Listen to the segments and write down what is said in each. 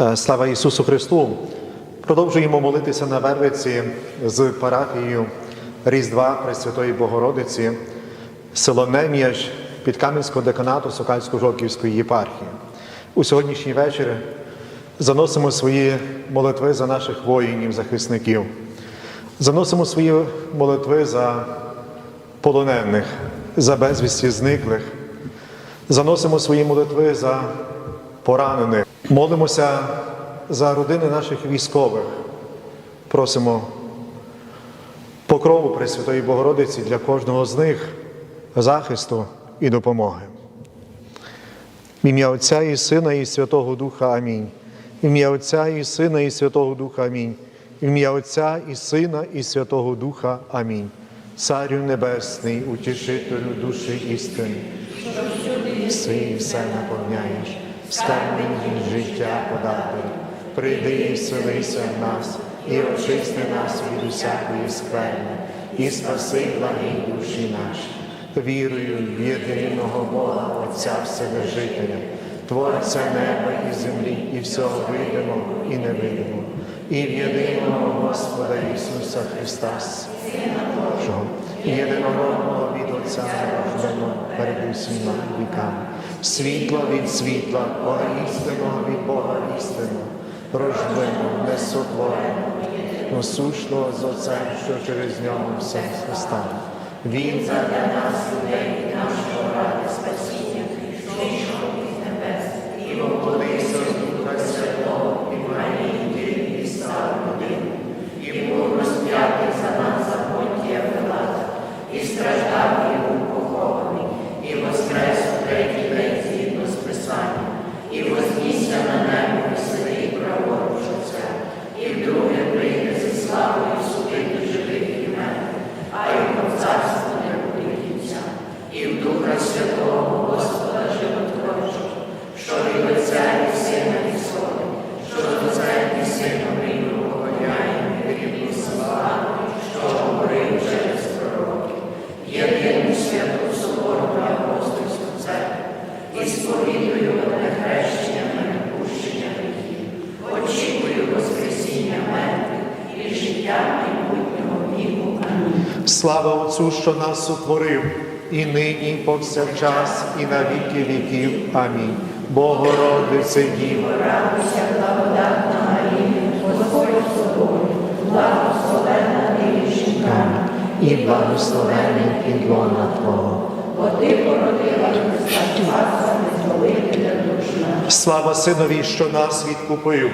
Е, Слава Ісусу Христу! Продовжуємо молитися на Вервиці з парафією Різдва Пресвятої Богородиці, село Нем'яж під Кам'янського деканату Сокальсько-Жовківської єпархії. У сьогоднішній вечір заносимо свої молитви за наших воїнів, захисників, заносимо свої молитви за полонених, за безвісті зниклих, заносимо свої молитви за поранених. Молимося за родини наших військових. Просимо покрову Пресвятої Богородиці для кожного з них, захисту і допомоги. Ім'я Отця і Сина, і Святого Духа Амінь. Ім'я Отця і Сина, і Святого Духа Амінь. Ім'я Отця і Сина, і Святого Духа Амінь. Царю Небесний, утішителю душі істини, Си і все наповняєш, скарбний від життя подати. Прийди і вселися в нас, і очисти нас від усякої скверни, і спаси благі душі наші. вірою в єдиного Бога, Отця Вседержителя, Творця неба і землі, і всього видимого і невидимого, і в єдиного Господа Ісуса Христа, Божого, єдинородного від Отця рожденого перед усіма віками, світло від світла, Бога істинного від Бога істинного, рожденого, несотвореного, насущного з Отцем, що через нього все стане. Він задля нас людей нашого ради спасіння, прийшов від небес, і воплотився з Духа Святого, і Марії, і став людиною, і був розп'ятий за нас за Понтія Пилата, і страждав і був похований, і воскрес у третій день згідно з Писанням, і вознісся на небо і сидить праворуч Отця, і вдруге прийде зі славою судити живих і мертвих, а його царство не буде кінця, і в Духа Святого Господа Животворчого, що від Отця і Сина відсходить, що до церкви Сина Рівну поклоняє рівні слова, що говорив через пророків, єдину святу соборну апостольську церкву, і сповідую одне хрещення на відпущення гріхів, очікую Воскресіння мертвих і життя майбутнього віку. Амінь. Слава Отцю, що нас сотворив, і нині, і повсякчас, і на віки віків. Амінь. Богородице Діво, Радуйся, благодатна Марія, Господь з тобою, благословенна ти між жінками, і благословений підлона Твого. бо ти породила Христа Спаса, визволителя душ. Слава Синові, що нас відкупив.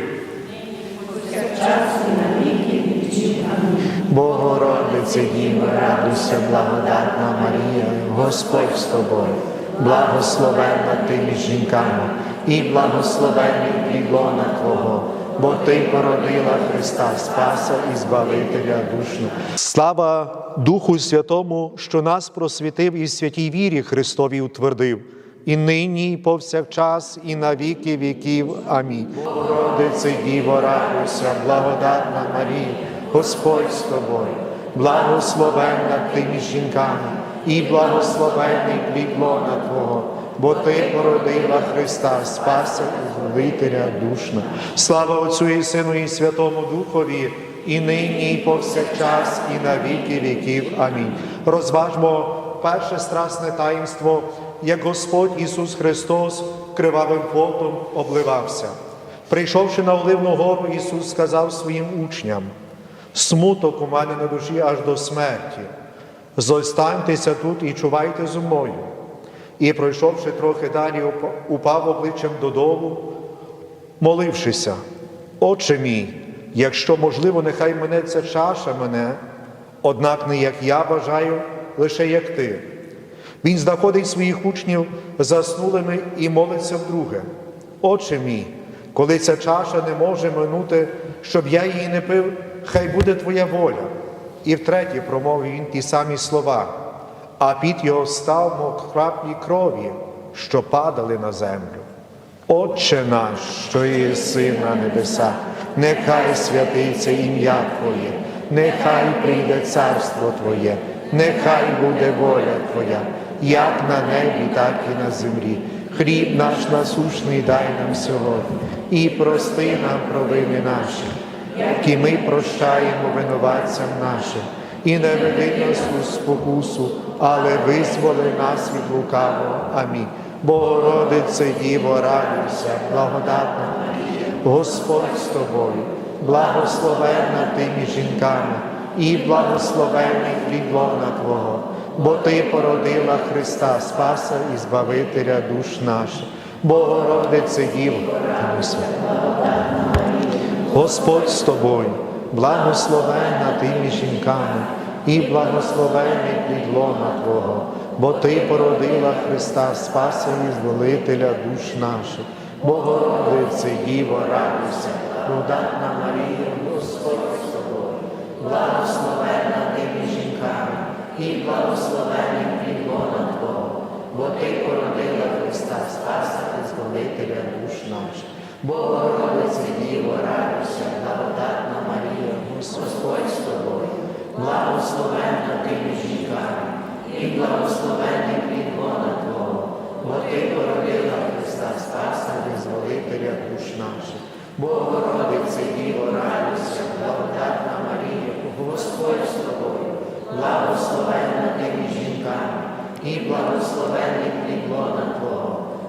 Час і на віки вічні. Амінь. Богородице Діво, радуйся, благодатна Марія, Господь з тобою, благословенна ти між жінками, і благословений підлона Твого, бо Ти породила Христа Спаса і Збавителя душну. Слава Духу Святому, що нас просвітив і в святій вірі Христові утвердив. І нині, і повсякчас, і на віки віків. Амінь. Богородице Діво, радуйся, благодатна Марія, Господь з тобою, благословенна ти між жінками, і благословенний плід лона Твого, бо Ти породила Христа, Спаса і Збавителя душна. Слава Отцю і Сину, і Святому Духові, і нині, і повсякчас, і на віки віків. Амінь. Розважмо перше страсне таїнство, як Господь Ісус Христос кривавим потом обливався. Прийшовши на Оливну гору, Ісус сказав своїм учням: смуток у мене на душі аж до смерті. Зостаньтеся тут і чувайте зо мною. І, пройшовши трохи далі, упав обличчям додолу, молившися, Отче мій, якщо можливо, нехай мене ця чаша мене, однак не як я бажаю, лише як ти. Він знаходить своїх учнів заснулими і молиться вдруге. Отче мій, коли ця чаша не може минути, щоб я її не пив, хай буде твоя воля. І втретє промовив він ті самі слова, а під його став мов краплі крові, що падали на землю. Отче наш, що єси на небесах, нехай святиться ім'я Твоє, нехай прийде царство Твоє, нехай буде воля Твоя, як на небі, так і на землі. Хліб наш насушний дай нам сьогодні, і прости нам провини наші, які ми прощаємо винуватцям нашим, і не веди нас у спокусу, але визволи нас від лукавого. Амінь. Богородице Діво, радуйся, благодатна Господь з тобою, благословенна ти між жінками, і благословенний плід Твого, бо Ти породила Христа, Спаса і Збавителя душ наших. Богородице Діво, радуйся. Господь з тобою, благословенна ти між жінками, і благословенний плід Твого, бо Ти породила Христа, Спаса і Зволителя душ наших. Богородице, Діво, радуйся, благодатна Марія, Господь з тобою, благословенна ти жінками, і благословенний плід лона Твого, бо Ти породила Христа, Спаса і Зволителя душ наших. Богородице Діво, радуйся, благодатна Марія, Господь з тобою, благословенна ти між жінками, і благословенний плід лона Твого, бо Ти породила Христа Спаса, визволителя душ наших. Богородице Діво, радуйся, благодатна Марія, Господь з тобою, благословенна ти між жінками, і благословенний плід лона Твого,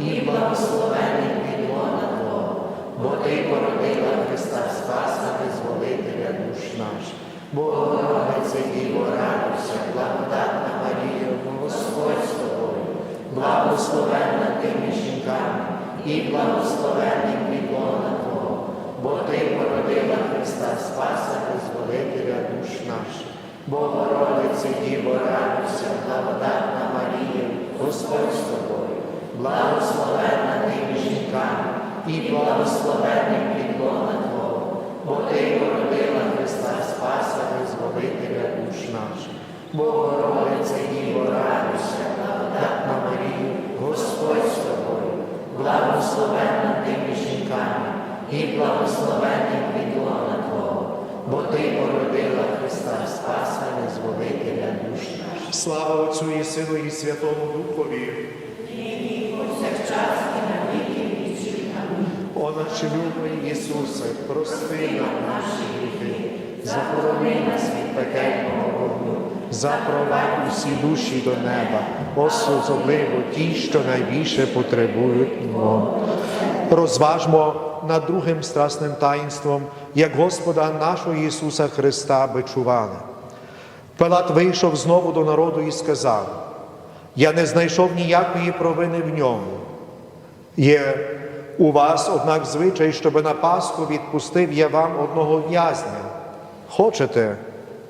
і благословенний плід Твого, бо Ти породила Христа Спаса, визволителя душ наших. Богородице Діво, радуйся, благодатна Марія, Господь з тобою, благословенна ти між жінками, і благословенний плід Твого, бо Ти породила Христа Спаса, визволителя душ наших. Богородице Діво, радуйся, благодатна Марія, Господь з тобою, благословенна ти між жінками, і благословенний плід лона Твого, бо Ти породила Христа Спаса, визволителя душ наших. Богородице Діво, радуйся, благодатна Марія, Господь з тобою, благословенна ти між жінками, і благословенний плід лона Твого, бо Ти породила Христа Спаса, визволителя душ наших. Слава Отцю і Сину і Святому Духові. О наше любий Ісусе, прости нам наші гріхи, захорони нас від пекельного вогню, запровадь усі душі до неба, особливо ті, що найбільше потребують його. Розважмо над другим страсним таїнством, як Господа нашого Ісуса Христа бичували. Пилат вийшов знову до народу і сказав: Я не знайшов ніякої провини в ньому. Є у вас, однак, звичай, щоб на Пасху відпустив я вам одного в'язня. Хочете,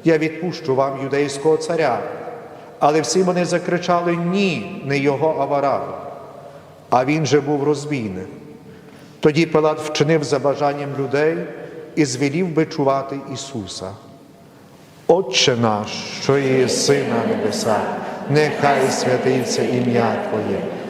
я відпущу вам юдейського царя. Але всі вони закричали ні, не його а А він же був розбійник. Тоді Пилат вчинив за бажанням людей і звелів бичувати Ісуса. Отче наш, що єси на небесах, нехай святиться ім'я Твоє,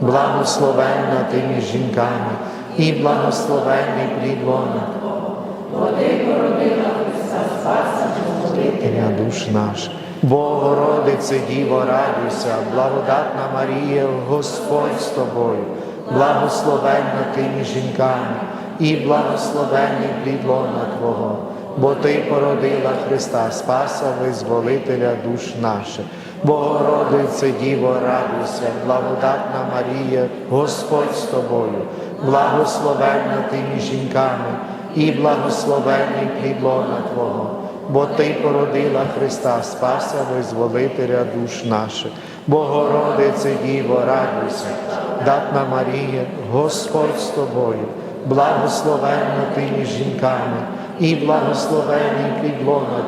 благословенна ти між жінками, і благословенний плід лона Води породила Христа Спаса, Спасителя душ наш. Богородице, Діво, радуйся, благодатна Марія, Господь з тобою, благословенна ти між жінками, і благословенний плід Твого, бо Ти породила Христа Спаса, визволителя душ наших. Богородице Діво, радуйся, благодатна Марія, Господь з тобою, благословенна ти жінками, і благословенний плід Твого, бо Ти породила Христа, Спаса, визволителя душ наших. Богородице Діво, радуйся, датна Марія, Господь з тобою, благословенна ти між жінками, і благословений плід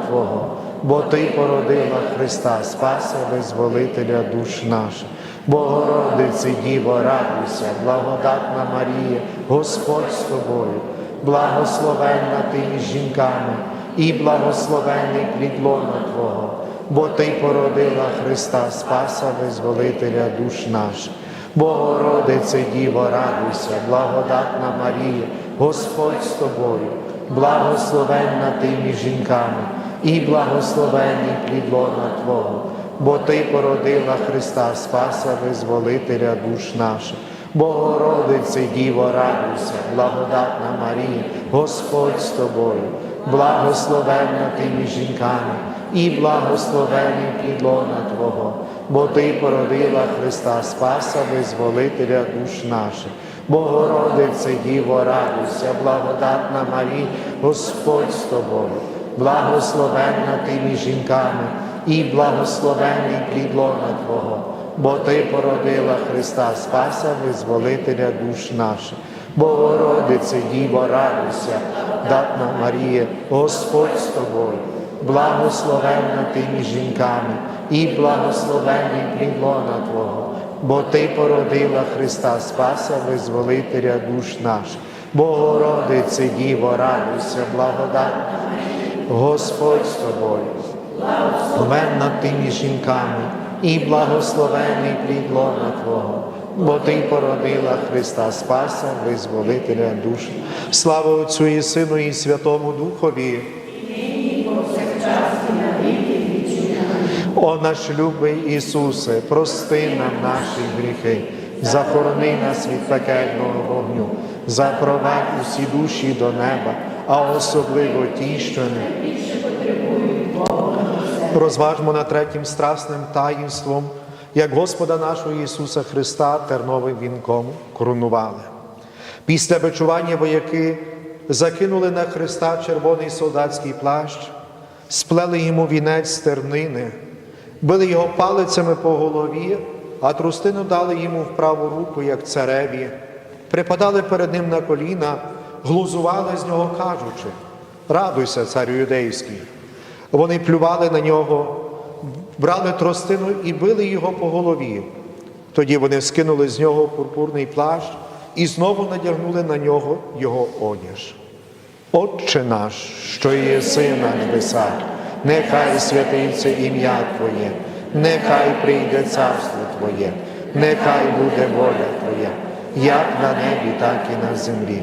Твого, бо Ти породила Христа, Спаса, визволителя душ наших. Богородице Діво, радуйся, благодатна Марія, Господь з тобою, благословенна ти між жінками, і благословений плід лона Твого, бо Ти породила Христа, Спаса, визволителя душ наших. Богородице Діво, радуйся, благодатна Марія, Господь з тобою, благословенна ти між жінками, і благословений плід лона Твого, бо Ти породила Христа, Спаса, визволителя душ наших. Богородице Діво, радуйся, благодатна Марія, Господь з тобою, благословенна ти між жінками, і благословений плід лона Твого, бо Ти породила Христа, Спаса, визволителя душ наших. Богородице Діво, радуйся, благодатна Марія, Господь з тобою, благословенна ти між жінками, і благословений плід Твого, бо Ти породила Христа, Спаса, визволителя душ наших. Богородице Діво, радуйся, датна Марія, Господь з тобою, благословенна ти між жінками, і благословений плід Твого, бо Ти породила Христа, Спаса, визволителя душ наших. Богородице Діво, радуйся, благодатна Господь з тобою, благословенна ти між жінками, і благословений плід лона Твого, бо Ти породила Христа Спаса, визволителя душ. Слава Отцю і Сину, і Святому Духові. О наш любий Ісусе, прости нам наші гріхи, захорони нас від пекельного вогню, запровадь усі душі до неба, а особливо ті, що не розважмо над третім страсним таїнством, як Господа нашого Ісуса Христа терновим вінком коронували. Після бичування вояки закинули на Христа червоний солдатський плащ, сплели йому вінець з тернини, били його палицями по голові, а трустину дали йому в праву руку, як цареві, припадали перед ним на коліна, глузували з нього, кажучи: Радуйся, царю юдейський. Вони плювали на нього, брали тростину і били його по голові. Тоді вони скинули з нього пурпурний плащ і знову надягнули на нього його одяж. Отче наш, що єси на небесах, нехай святиться ім'я Твоє, нехай прийде царство Твоє, нехай буде воля Твоя, як на небі, так і на землі.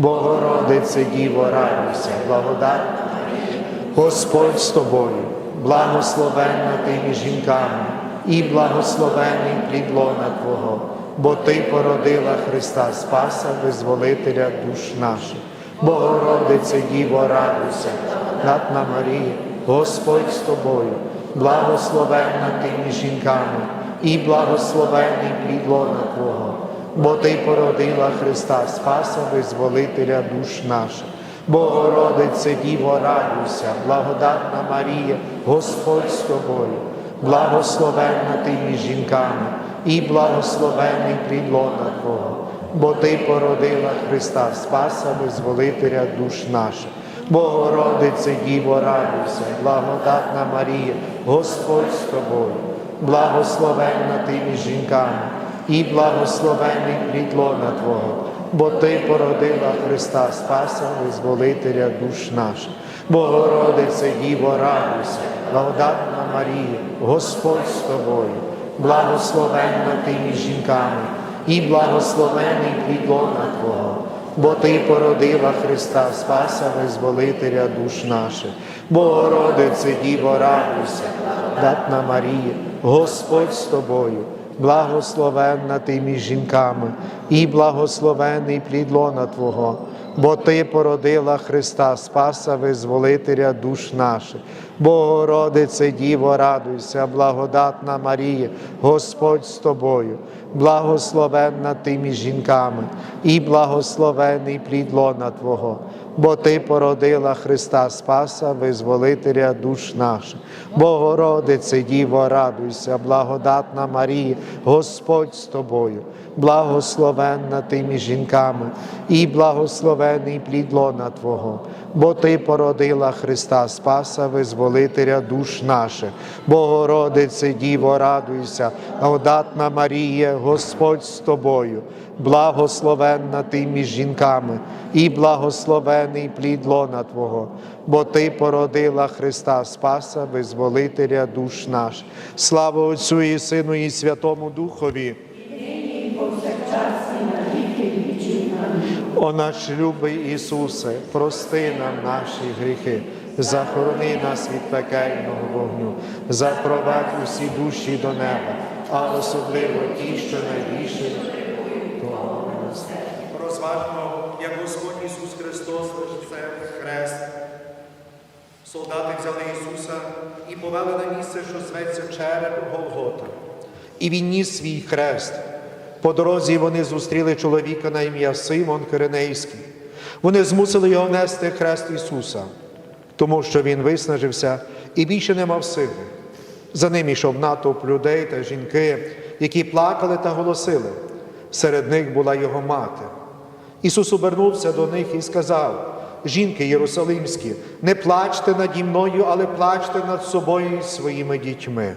Богородице, Діво, радуйся, благодатна Господь з тобою, благословенна ти між жінками, і благословений плід лона Твого, бо Ти породила Христа Спаса, визволителя душ наших. Богородице, Діво, радуйся, Натна Марія, Господь з тобою, благословенна ти між жінками, і благословений плід лона Твого, бо Ти породила Христа Спаса, визволителя душ наших. Богородице, Діво, радуйся, благодатна Марія, Господь з тобою, благословенна ти між жінками, і благословений плід Твого, бо Ти породила Христа Спаса, визволителя душ наших. Богородице, Діво, радуйся, благодатна Марія, Господь з тобою, благословенна ти між жінками, і благословений плід Твого, бо Ти породила Христа Спаса, визволителя душ наших. Богородице, Діво, радуйся, благодатна Марія, Господь з тобою, благословенна ти між жінками, і благословений плід лона Твого, бо Ти породила Христа Спаса, Визволителя душ наших. Богородице, Діво, радуйся, датна Марія, Господь з тобою, благословенна ти між жінками, і благословений плід лона Твого, бо Ти породила Христа Спаса, Визволителя душ наших. Богородице, Діво, радуйся, благодатна Марія, Господь з тобою, благословенна ти між жінками, і благословений плід лона Твого, бо Ти породила Христа Спаса, Визволителя душ наших. Богородице, Діво, радуйся, благодатна Марія, Господь з тобою, благословенна ти між жінками, і благословений плід Твого, бо Ти породила Христа Спаса, Визволителя душ наших. Богородице, Діво, радуйся, благодатна Марія, Господь з тобою, благословенна ти між жінками, і благословений плід лона Твого, бо Ти породила Христа Спаса, Визволителя душ наших. Слава Отцю і Сину, і Святому Духові. О наш любий Ісусе, прости нам наші гріхи, захорони нас від пекельного вогню, запровадь усі душі до неба, а особливо ті, що найбільше того Розважмо, як Господь Ісус Христос лише хрест. Солдати взяли Ісуса і повели на місце, що зветься череп Голгота. І він ніс свій хрест. По дорозі вони зустріли чоловіка на ім'я Симон Киринейський. Вони змусили його нести хрест Ісуса, тому що він виснажився і більше не мав сили. За ним йшов натовп людей та жінки, які плакали та голосили. Серед них була його мати. Ісус обернувся до них і сказав: Жінки Єрусалимські, не плачте наді мною, але плачте над собою і своїми дітьми.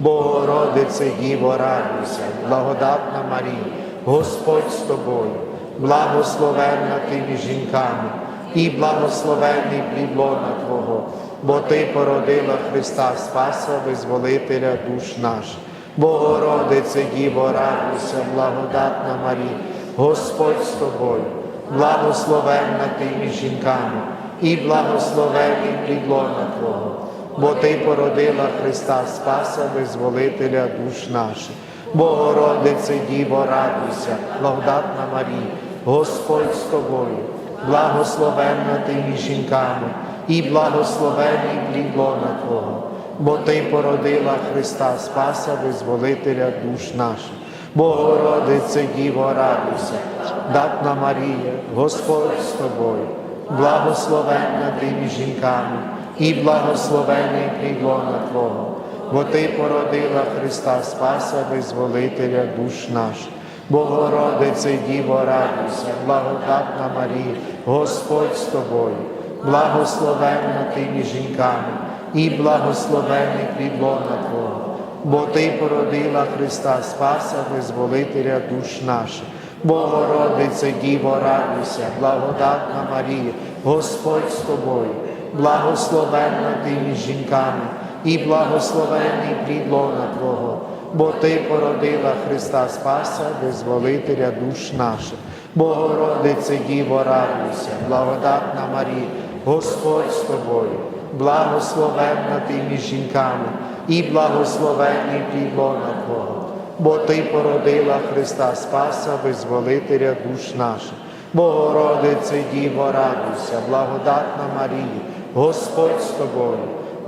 Богородице, Діво, радуйся, благодатна Марія, Господь з тобою, благословенна ти між жінками, і благословенний плід лона Твого, бо Ти породила Христа Спаса, Визволителя душ наших. Богородице, Діво, радуйся, благодатна Марія, Господь з тобою, благословенна ти між жінками, і благословений плід лона Твого, бо Ти породила Христа Спаса, Визволителя душ наших. Богородице, Діво, радуйся, благодатна Марія, Господь з тобою, благословенна ти між жінками, і благословений плід лона Твого бо Ти породила Христа Спаса, Визволителя душ наших. Богородице, Діво, радуйся, датна Марія, Господь з тобою, благословенна ти між жінками, і благословений плід Твого, бо Ти породила Христа Спаса, Визволителя душ наших. Богородице, Діво, радуйся, благодатна Марія, Господь з тобою, благословенна ти між жінками, і благословений плід лона Твого, бо Ти породила Христа Спаса, Визволителя душ наших. Богородице, Діво, радуйся, благодатна Марія, Господь з тобою, благословенна ти жінками, і благословений плід Твого, бо Ти породила Христа Спаса, Визволителя душ наших. Богородице, Діво, радуйся, благодатна Марія, Господь з тобою благословенна ти жінками, і благословенний плід Твого, бо Ти породила Христа Спаса, Визволителя душ наших. Богородице, Діво, радуйся, благодатна Марія, Господь з тобою,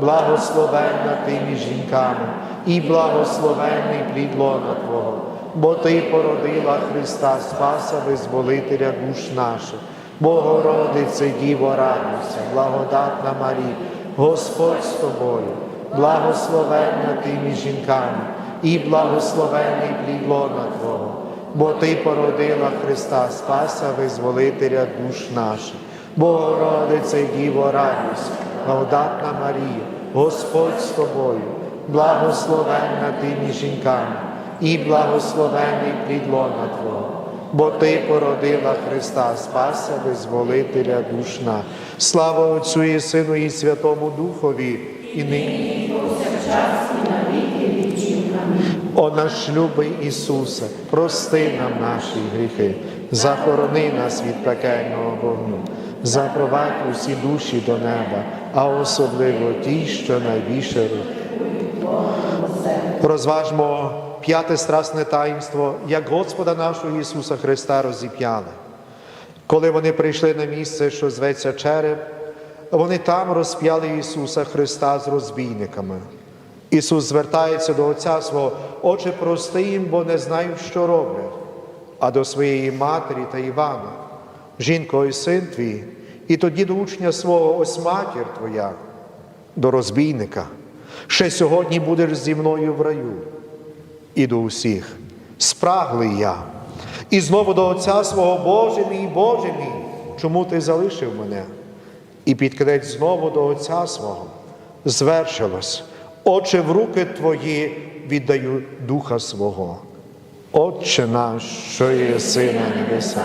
благословенна ти між жінками, і благословенний плід Твого, бо Ти породила Христа Спаса, Визволителя душ наших. Богородице, Діво, радуйся, благодатна Марія, Господь з тобою, благословенна ти між жінками, і благословений плід лона Твого, бо Ти породила Христа Спаса, визволителя душ наших. Богородице, Діво, радуйся, благодатна Марія, Господь з тобою, благословенна ти між жінками, і благословений плід лона Твого, бо Ти породила Христа Спаса, визволителя душ наших. Слава Отцю і Сину і Святому Духові, і нині. О наш любий Ісусе, прости нам наші гріхи, захорони нас від пекельного вогню, запровадь усі душі до неба, а особливо ті, що найбільше. Розважмо п'яте страсне таїнство, як Господа нашого Ісуса Христа розіп'яли. Коли вони прийшли на місце, що зветься череп, вони там розп'яли Ісуса Христа з розбійниками. Ісус звертається до Отця свого, Отче, прости їм, бо не знають, що роблять, а до своєї матері та Івана, жінко і син твій, і тоді до учня свого, ось матір твоя, до розбійника. Ще сьогодні будеш зі мною в раю. І до усіх, спраглий я, і знову до Отця свого, Боже мій, Боже мій, чому ти залишив мене? І під кінець знову до Отця свого звершилось. Отче, в руки Твої віддаю духа свого. Отче наш, що є на небеса,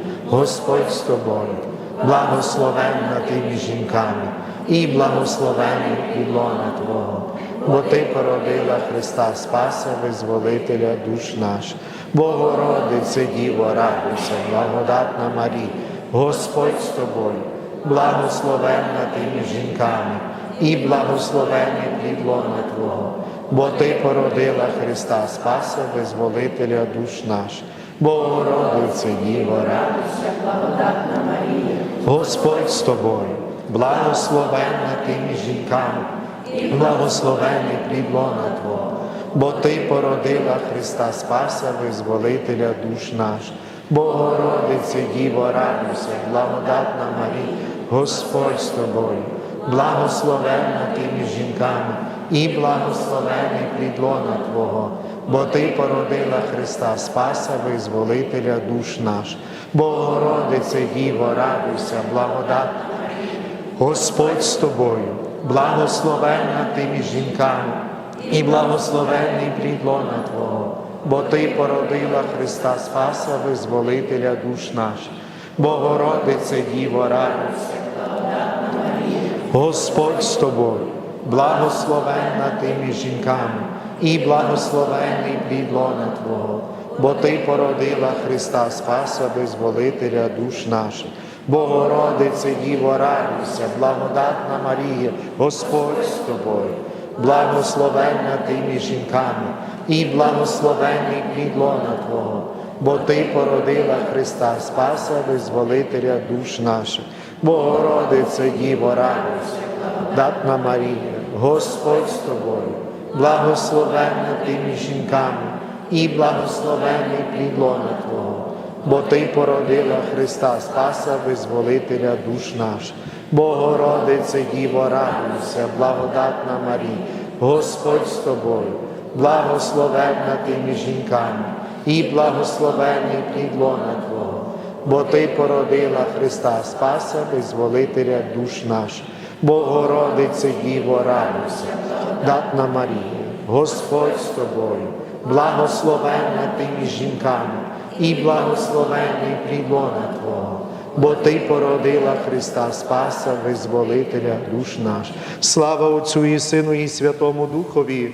Господь з тобою, благословенна ти між жінками, і благословений підлона Твого, бо Ти породила Христа Спаса, визволителя душ наш. Богородице Діво, радуйся, благодатна Марія, Господь з тобою, благословенна ти між жінками, і благословений плід лона Твого, бо Ти породила Христа Спаса, визволителя душ наш. Богородице Діво, радуйся, благодатна Марія, Господь з тобою, благословенна ти між жінками, і благословений Твого, бо Ти породила Христа Спаса, визволителя душ наш. Богородице Діво, радуйся, благодатна Марія, Господь з тобою, благословенна ти між жінками, і благословений плідлона Твого, бо Ти породила Христа Спаса, визволителя душ наш. Богородице Діво, радуйся, благодатна Господь з тобою, благословенна ти між жінками, і благословенний плід лона Твого, бо Ти породила Христа Спаса, визволителя душ наших. Богородице Діво, радуйся, Господь з тобою, благословенна ти між жінками, і благословенний плід лона Твого, бо Ти породила Христа Спаса, визволителя душ наших. Богородице Діво, радуйся, благодатна Марія, Господь з тобою, благословенна ти між жінками, і благословенний плід Твого, бо Ти породила Христа Спаса, визволителя душ наших. Богородице Діво, радуйся, датна Марія, Господь з тобою, благословенна ти між жінками, і благословений плід Твого, бо Ти породила Христа Спаса, визволителя душ наших. Богородице Діво, радуйся, благодатна Марія, Господь з тобою, благословенна ти між жінками, і благословений плід лона Твого бо Ти породила Христа Спаса, визволителя душ наших. Богородице Діво, радуйся, датна Марія, Господь з тобою, благословенна ти між жінками, і благословений плід Твого, бо Ти породила Христа Спаса, визволителя душ наших. Слава Отцю і Сину, і Святому Духові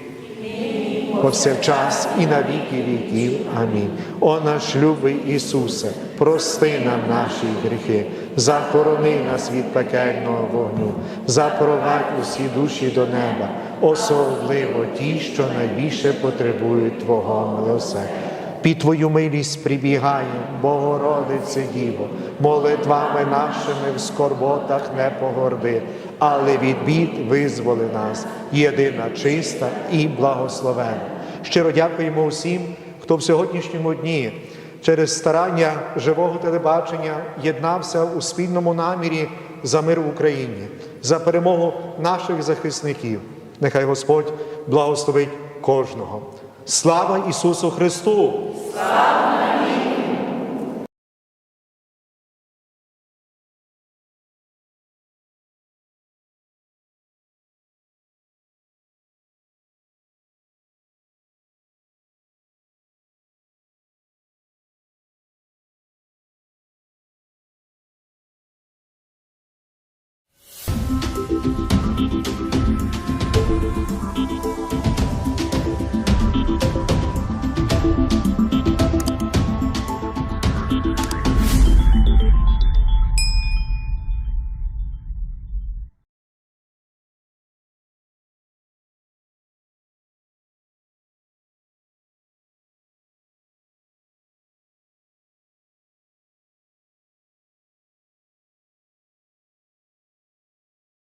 повсякчас і на віки віків. Амінь. О наш любий Ісусе, прости нам наші гріхи, захорони нас від пекельного вогню, запровадь усі душі до неба, особливо ті, що найбільше потребують Твого милосердя. під Твою милість прибігає, Богородице Діво, молитвами нашими в скорботах не погорди, але від бід визволи нас, єдина чиста і благословена. Щиро дякуємо усім, хто в сьогоднішньому дні через старання живого телебачення єднався у спільному намірі за мир в Україні, за перемогу наших захисників. Нехай Господь благословить кожного. Слава Ісусу Христу! Слава